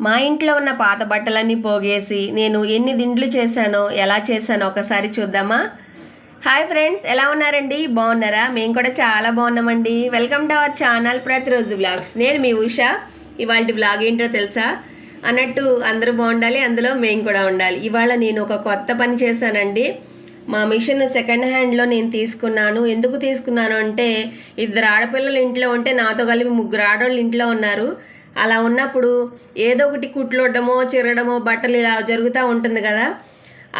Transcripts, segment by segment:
మా ఇంట్లో ఉన్న పాత బట్టలన్నీ పోగేసి నేను ఎన్ని దిండ్లు చేశానో ఎలా చేశానో ఒకసారి చూద్దామా? హాయ్ ఫ్రెండ్స్ ఎలా ఉన్నారండి? బాగున్నారా? మేము కూడా చాలా బాగున్నామండి. వెల్కమ్ టు అవర్ ఛానల్ ప్రతిరోజు బ్లాగ్స్ నేను మీ ఉష. ఇవాళ బ్లాగ్ ఏంటో తెలుసా? అన్నట్టు అందరూ బాగుండాలి అందులో మేము కూడా ఉండాలి. ఇవాళ నేను ఒక కొత్త పని చేశానండి. మా మిషన్ సెకండ్ హ్యాండ్లో నేను తీసుకున్నాను. ఎందుకు తీసుకున్నాను అంటే ఇద్దరు ఆడపిల్లలు ఇంట్లో ఉంటే నాతో కలిపి ముగ్గురు ఆడవాళ్ళు ఇంట్లో ఉన్నారు. అలా ఉన్నప్పుడు ఏదో ఒకటి కుట్లోడమో చిరడమో బట్టలు ఇలా జరుగుతూ ఉంటుంది కదా.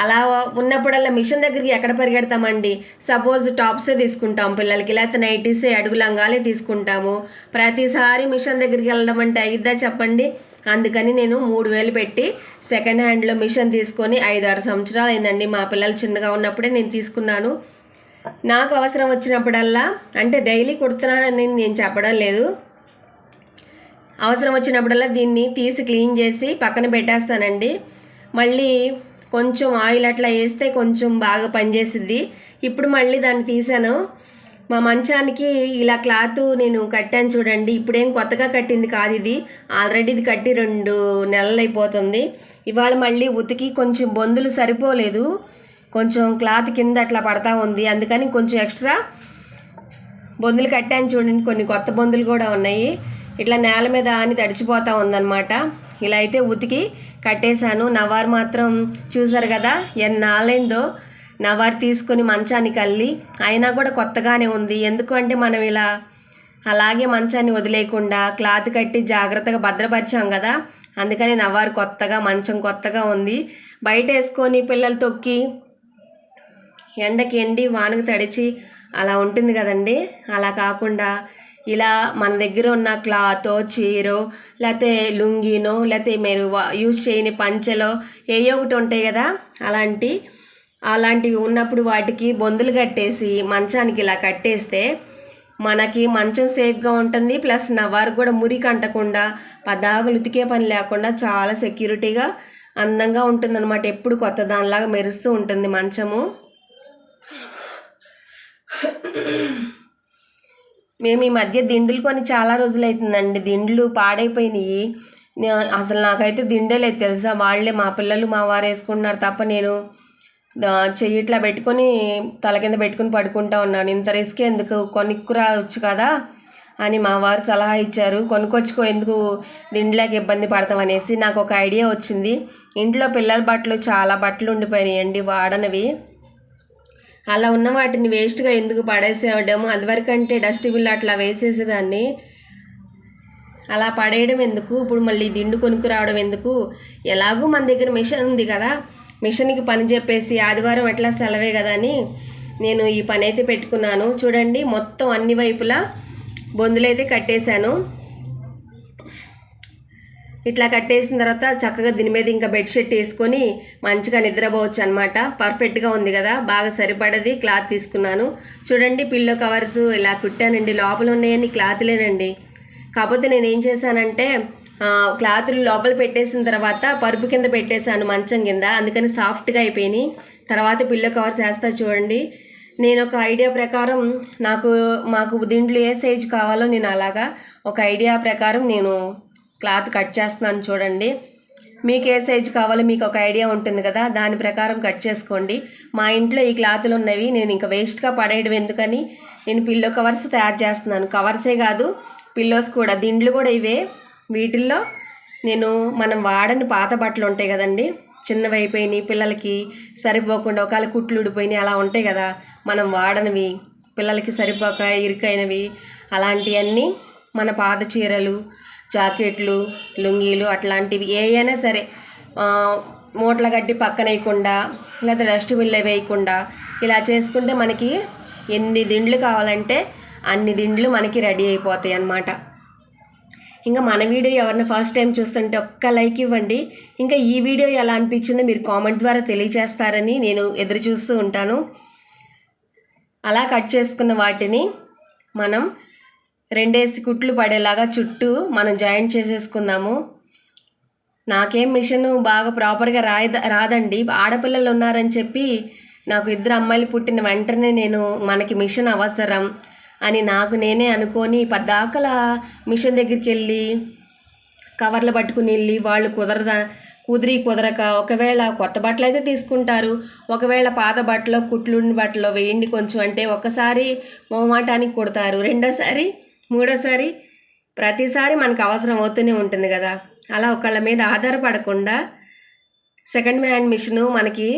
అలా ఉన్నప్పుడల్లా మిషన్ దగ్గరికి ఎక్కడ పరిగెడతామండి? సపోజ్ టాప్సే తీసుకుంటాం పిల్లలకి లేకపోతే నైటీసే అడుగు లంగాలే తీసుకుంటాము. ప్రతిసారి మిషన్ దగ్గరికి వెళ్ళడం అంటే అయిద్దా చెప్పండి? అందుకని నేను మూడు వేలు పెట్టి సెకండ్ హ్యాండ్లో మిషన్ తీసుకొని ఐదు ఆరు సంవత్సరాలు అయిందండి. మా పిల్లలు చిన్నగా ఉన్నప్పుడే నేను తీసుకున్నాను. నాకు అవసరం వచ్చినప్పుడల్లా అంటే డైలీ కుడుతున్నానని నేను చెప్పడం లేదు. అవసరం వచ్చినప్పుడల్లా దీన్ని తీసి క్లీన్ చేసి పక్కన పెట్టేస్తానండి. మళ్ళీ కొంచెం ఆయిల్ అట్లా వేస్తే కొంచెం బాగా పనిచేసిద్ది. ఇప్పుడు మళ్ళీ దాన్ని తీసాను. మా మంచానికి ఇలా క్లాత్ నేను కట్టాను చూడండి. ఇప్పుడేం కొత్తగా కట్టింది కాదు ఇది. ఆల్రెడీ ఇది కట్టి రెండు నెలలు అయిపోతుంది. ఇవాళ మళ్ళీ ఉతికి కొంచెం బొందులు సరిపోలేదు. కొంచెం క్లాత్ కింద అట్లా పడతా ఉంది. అందుకని కొంచెం ఎక్స్ట్రా బొందులు కట్టాను చూడండి. కొన్ని కొత్త బొందులు కూడా ఉన్నాయి. ఇట్లా నేల మీద అని తడిచిపోతా ఉందన్నమాట. ఇలా అయితే ఉతికి కట్టేశాను. నవారు మాత్రం చూసారు కదా ఎన్నాళ్ళైందో నవారు తీసుకొని మంచానికి అల్లి అయినా కూడా కొత్తగానే ఉంది. ఎందుకంటే మనం ఇలా అలాగే మంచాన్ని వదిలేయకుండా క్లాత్ కట్టి జాగ్రత్తగా భద్రపరిచాం కదా అందుకని నవారు కొత్తగా మంచం కొత్తగా ఉంది. బయట వేసుకొని పిల్లలు తొక్కి ఎండకి ఎండి వానకు తడిచి అలా ఉంటుంది కదండి. అలా కాకుండా ఇలా మన దగ్గర ఉన్న క్లాతో చీరో లేకపోతే లుంగీనో లేకపోతే మీరు యూజ్ చేయని పంచెలో ఏ ఒకటి ఉంటాయి కదా అలాంటి అలాంటివి ఉన్నప్పుడు వాటికి బొందులు కట్టేసి మంచానికి ఇలా కట్టేస్తే మనకి మంచం సేఫ్గా ఉంటుంది. ప్లస్ నవారు కూడా మురికి అంటకుండా పదాగులు ఉతికే పని లేకుండా చాలా సెక్యూరిటీగా అందంగా ఉంటుందన్నమాట. ఎప్పుడు కొత్త దానిలాగా మెరుస్తూ ఉంటుంది మంచము. మేము ఈ మధ్య దిండులు కొని చాలా రోజులైతుందండి. దిండ్లు పాడైపోయినాయి. అసలు నాకైతే దిండే లేదు తెలుసా? వాళ్ళే మా పిల్లలు మా వారు వేసుకుంటున్నారు తప్ప నేను చెయ్యి ఇట్లా పెట్టుకొని తల కింద పెట్టుకొని పడుకుంటా ఉన్నాను. ఇంత రిస్క్ ఎందుకు? కొనుక్కురావచ్చు కదా అని మా వారు సలహా ఇచ్చారు. కొనుక్కొచ్చుకో ఎందుకు దిండ్లేక ఇబ్బంది పడతాం అనేసి నాకు ఒక ఐడియా వచ్చింది. ఇంట్లో పిల్లల బట్టలు చాలా బట్టలు ఉండిపోయినాయండి వాడనవి. అలా ఉన్న వాటిని వేస్ట్గా ఎందుకు పడేసేవడము అదివరకంటే డస్ట్బిన్లో అట్లా వేసేసేదాన్ని. అలా పడేయడం ఎందుకు? ఇప్పుడు మళ్ళీ దిండు కొనుక్కు రావడం ఎందుకు? ఎలాగూ మన దగ్గర మిషన్ ఉంది కదా? మిషన్కి పని చెప్పేసి ఆదివారం ఎట్లా సెలవే కదా అని నేను ఈ పని అయితే పెట్టుకున్నాను. చూడండి మొత్తం అన్ని వైపులా బొందులైతే కట్టేశాను. ఇట్లా కట్టేసిన తర్వాత చక్కగా దీని మీద ఇంకా బెడ్షీట్ వేసుకొని మంచిగా నిద్రపోవచ్చు అనమాట పర్ఫెక్ట్గా ఉంది కదా. బాగా సరిపడది. క్లాత్ తీసుకున్నాను. చూడండి పిల్లో కవర్స్ ఇలా కుట్టానండి. లోపల ఉన్నాయని క్లాత్లేనండి కాకపోతే నేను ఏం చేశానంటే క్లాతులు లోపల పెట్టేసిన తర్వాత పరుపు కింద పెట్టేశాను మంచం కింద. అందుకని సాఫ్ట్గా అయిపోయినాయి. తర్వాత పిల్లో కవర్స్ వేస్తా చూడండి. నేను ఒక ఐడియా ప్రకారం నాకు మాకు దీంట్లో ఏ సైజు కావాలో నేను అలాగా ఒక ఐడియా ప్రకారం నేను క్లాత్ కట్ చేస్తున్నాను చూడండి. మీకు ఏ సైజు కావాలో మీకు ఒక ఐడియా ఉంటుంది కదా దాని ప్రకారం కట్ చేసుకోండి. మా ఇంట్లో ఈ క్లాతులు ఉన్నవి నేను ఇంకా వేస్ట్గా పడేయడం ఎందుకని నేను పిల్లో కవర్స్ తయారు చేస్తున్నాను. కవర్సే కాదు పిల్లోస్ కూడా. దిండ్లు కూడా ఇవే. వీటిల్లో నేను మనం వాడని పాత బట్టలు ఉంటాయి కదండి చిన్నవి అయిపోయినాయి పిల్లలకి సరిపోకుండా ఒకవేళ కుట్లు ఊడిపోయినాయి అలా ఉంటాయి కదా. మనం వాడనివి పిల్లలకి సరిపోక ఇరుకైనవి అలాంటివన్నీ మన పాత చీరలు జాకెట్లు లుంగీలు అట్లాంటివి ఏ అయినా సరే మూటల మూటలు కట్టి పక్కన వేయకుండా లేదా డస్ట్బిన్లో వేయకుండా ఇలా చేసుకుంటే మనకి ఎన్ని దిండ్లు కావాలంటే అన్ని దిండ్లు మనకి రెడీ అయిపోతాయి అన్నమాట. ఇంకా మన వీడియో ఎవరిని ఫస్ట్ టైం చూస్తుంటే ఒక్క లైక్ ఇవ్వండి. ఇంకా ఈ వీడియో ఎలా అనిపించిందో మీరు కామెంట్ ద్వారా తెలియజేస్తారని నేను ఎదురు చూస్తూ ఉంటాను. అలా కట్ చేసుకున్న వాటిని మనం రెండేసి కుట్లు పడేలాగా చుట్టూ మనం జాయింట్ చేసేసుకుందాము. నాకేం మిషన్ బాగా ప్రాపర్గా రాయద రాదండి. ఆడపిల్లలు ఉన్నారని చెప్పి నాకు ఇద్దరు అమ్మాయిలు పుట్టిన వెంటనే నేను మనకి మిషన్ అవసరం అని నాకు నేనే అనుకొని పద్దాకల మిషన్ దగ్గరికి వెళ్ళి కవర్లు పట్టుకుని వెళ్ళి వాళ్ళు కుదరదా కుదిరి కుదరక ఒకవేళ కొత్త బట్టలు అయితే తీసుకుంటారు. ఒకవేళ పాత బట్టలు కుట్లుండి బట్టలు వేయండి కొంచెం అంటే ఒకసారి మొహమాటానికి కుడతారు. రెండోసారి మూడోసారి ప్రతిసారి మనకు అవసరం అవుతూనే ఉంటుంది కదా. అలా ఒకళ్ళ మీద ఆధారపడకుండా సెకండ్ హ్యాండ్ మిషను మనకి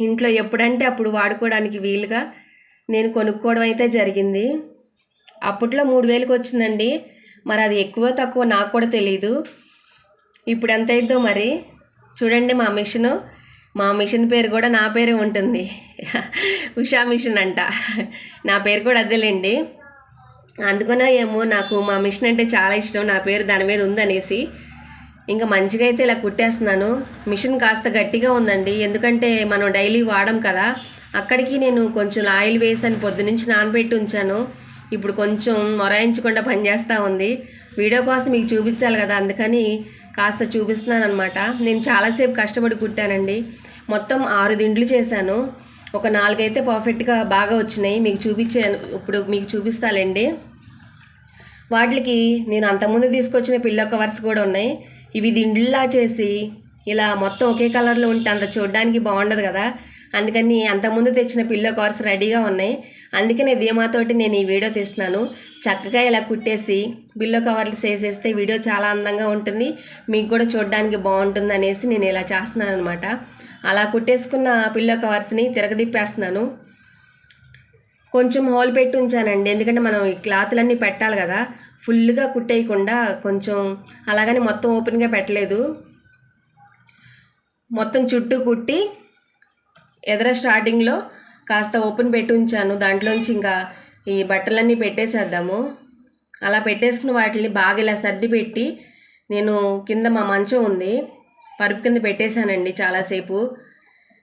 ఇంట్లో ఎప్పుడంటే అప్పుడు వాడుకోవడానికి వీలుగా నేను కొనుక్కోవడం అయితే జరిగింది. అప్పట్లో మూడు వేలకు వచ్చిందండి. మరి అది ఎక్కువ తక్కువ నాకు కూడా తెలియదు ఇప్పుడు ఎంత అయిద్దో మరి? చూడండి మా మిషను. మా మిషన్ పేరు కూడా నా పేరే ఉంటుంది. ఉషా మిషన్ అంట. నా పేరు కూడా అదేలేండి. అందుకనే ఏమో నాకు మా మిషన్ అంటే చాలా ఇష్టం నా పేరు దాని మీద ఉందనేసి. ఇంకా మంచిగా అయితే ఇలా కుట్టేస్తున్నాను. మిషన్ కాస్త గట్టిగా ఉందండి. ఎందుకంటే మనం డైలీ వాడం కదా. అక్కడికి నేను కొంచెం ఆయిల్ వేసాను పొద్దునుంచి నానబెట్టి ఉంచాను. ఇప్పుడు కొంచెం మొరాయించకుండా పనిచేస్తూ ఉంది. వీడియో కోసం మీకు చూపించాలి కదా అందుకని కాస్త చూపిస్తున్నాను అనమాట నేను చాలాసేపు కష్టపడి కుట్టానండి. మొత్తం ఆరు దిండ్లు చేశాను. ఒక నాలుగైతే పర్ఫెక్ట్గా బాగా వచ్చినాయి. మీకు చూపించాను. ఇప్పుడు మీకు చూపిస్తాలండి. వాటికి నేను అంతకుముందు తీసుకొచ్చిన పిల్లో కవర్స్ కూడా ఉన్నాయి. ఇవి దిండులా చేసి ఇలా మొత్తం ఒకే కలర్లో ఉంటే అంత చూడడానికి బాగుండదు కదా. అందుకని అంతకుముందు తెచ్చిన పిల్లో కవర్స్ రెడీగా ఉన్నాయి. అందుకనే ధీమాతోటి నేను ఈ వీడియో తీస్తున్నాను. చక్కగా ఇలా కుట్టేసి బిల్లో కవర్లు చేసేస్తే వీడియో చాలా అందంగా ఉంటుంది. మీకు కూడా చూడడానికి బాగుంటుంది అనేసి నేను ఇలా చేస్తున్నాను అనమాట అలా కుట్టేసుకున్న పిల్లో కవర్స్ని తిరగదిప్పేస్తున్నాను కొంచెం హోల్ పెట్టి ఉంచానండి. ఎందుకంటే మనం ఈ క్లాత్లన్నీ పెట్టాలి కదా. ఫుల్గా కుట్టేయకుండా కొంచెం అలాగని మొత్తం ఓపెన్గా పెట్టలేదు. మొత్తం చుట్టూ కుట్టి ఎదర స్టార్టింగ్లో కాస్త ఓపెన్ పెట్టి ఉంచాను దాంట్లోంచి ఇంకా ఈ బట్టలన్నీ పెట్టేసేద్దాము. అలా పెట్టేసుకున్న వాటిని బాగా ఇలా సర్ది పెట్టి నేను కింద మా మంచం ఉంది. పరుపు కింద పెట్టేశానండి చాలాసేపు.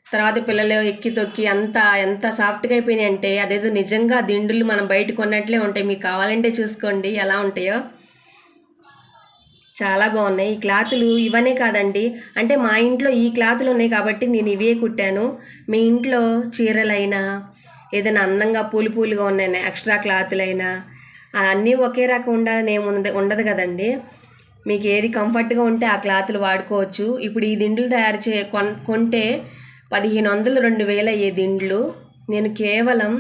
తర్వాత పిల్లలు ఎక్కి తొక్కి అంత ఎంత సాఫ్ట్గా అయిపోయినాయి అంటే అదేదో నిజంగా దిండులు మనం బయట కొన్నట్లే ఉంటాయి. మీకు కావాలంటే చూసుకోండి ఎలా ఉంటాయో. చాలా బాగున్నాయి. ఈ క్లాతులు ఇవనే కాదండి. అంటే మా ఇంట్లో ఈ క్లాతులు ఉన్నాయి కాబట్టి నేను ఇవే కుట్టాను. మీ ఇంట్లో చీరలైనా ఏదైనా అందంగా పూలు పూలుగా ఉన్నాయి ఎక్స్ట్రా క్లాతులైనా అన్నీ ఒకే రకం ఉండాలని ఉండదు కదండి. మీకు ఏది కంఫర్ట్గా ఉంటే ఆ క్లాతులు వాడుకోవచ్చు. ఇప్పుడు ఈ దిండులు తయారు చే కొన్ కొంటే పదిహేను వందలు రెండు వేల అయ్యే దిండ్లు. నేను కేవలం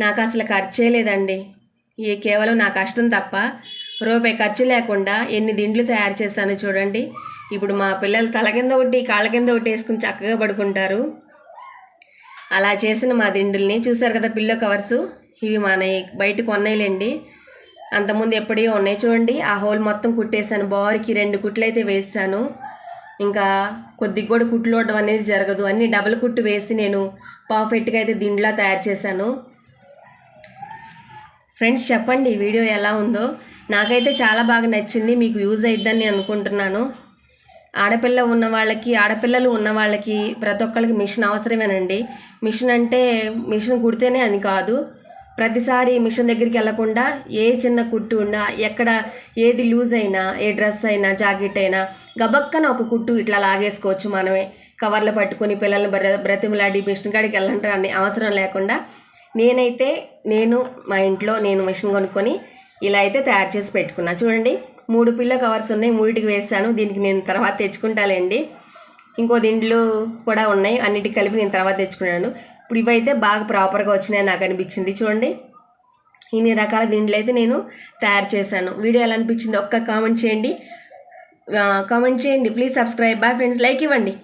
నాకు అసలు ఖర్చే లేదండి. ఏ కేవలం నా కష్టం తప్ప రూపాయి ఖర్చు లేకుండా ఎన్ని దిండ్లు తయారు చేస్తానో చూడండి. ఇప్పుడు మా పిల్లలు తల కింద ఒకటి కాళ్ళ కింద ఒకటి వేసుకుని చక్కగా పడుకుంటారు. అలా చేసిన మా దిండుల్ని చూసారు కదా పిల్లో కవర్స్? ఇవి మన బయట కొన్నాయిలేండి. అంతకుముందు ఎప్పుడో ఉన్నాయి చూడండి. ఆ హోల్ మొత్తం కుట్టేశాను. బోరికి రెండు కుట్లు అయితే వేసాను. ఇంకా కొద్దిగా కూడా కుట్లు అనేది జరగదు. అన్ని డబల్ కుట్టు వేసి నేను పర్ఫెక్ట్గా అయితే దిండ్లా తయారు చేశాను. ఫ్రెండ్స్ చెప్పండి ఈ వీడియో ఎలా ఉందో. నాకైతే చాలా బాగా నచ్చింది మీకు యూజ్ అయిద్దని నేను అనుకుంటున్నాను. ఆడపిల్ల ఉన్న వాళ్ళకి ఆడపిల్లలు ఉన్న వాళ్ళకి ప్రతి ఒక్కరికి మిషన్ అవసరమేనండి. మిషన్ అంటే మిషన్ కుడితేనే అని కాదు. ప్రతిసారి మిషన్ దగ్గరికి వెళ్ళకుండా ఏ చిన్న కుట్టు ఉన్నా ఎక్కడ ఏది లూజ్ అయినా ఏ డ్రెస్ అయినా జాకెట్ అయినా గబక్కన ఒక కుట్టు ఇట్లా లాగేసుకోవచ్చు మనమే. కవర్లు పట్టుకొని పిల్లల్ని బ్ర బ్రతిమలాడి మిషన్ కాడికి వెళ్ళంటారని అన్ని అవసరం లేకుండా నేనైతే నేను మా ఇంట్లో నేను మిషన్ కొనుక్కొని ఇలా అయితే తయారు చేసి పెట్టుకున్నా. చూడండి మూడు పిల్ల కవర్స్ ఉన్నాయి మూడిటికి వేసాను. దీనికి నేను తర్వాత తెచ్చుకుంటాలేండి. ఇంకో దిండ్లు కూడా ఉన్నాయి అన్నిటికి కలిపి నేను తర్వాత తెచ్చుకున్నాను. ఇప్పుడు ఇవైతే బాగా ప్రాపర్గా వచ్చినాయి నాకు అనిపించింది. చూడండి ఇన్ని రకాల దీంట్లో అయితే నేను తయారు చేశాను. వీడియో ఎలా అనిపించింది ఒక్క కామెంట్ చేయండి. కామెంట్ చేయండి. Please subscribe. Bye friends. Like ఇవ్వండి.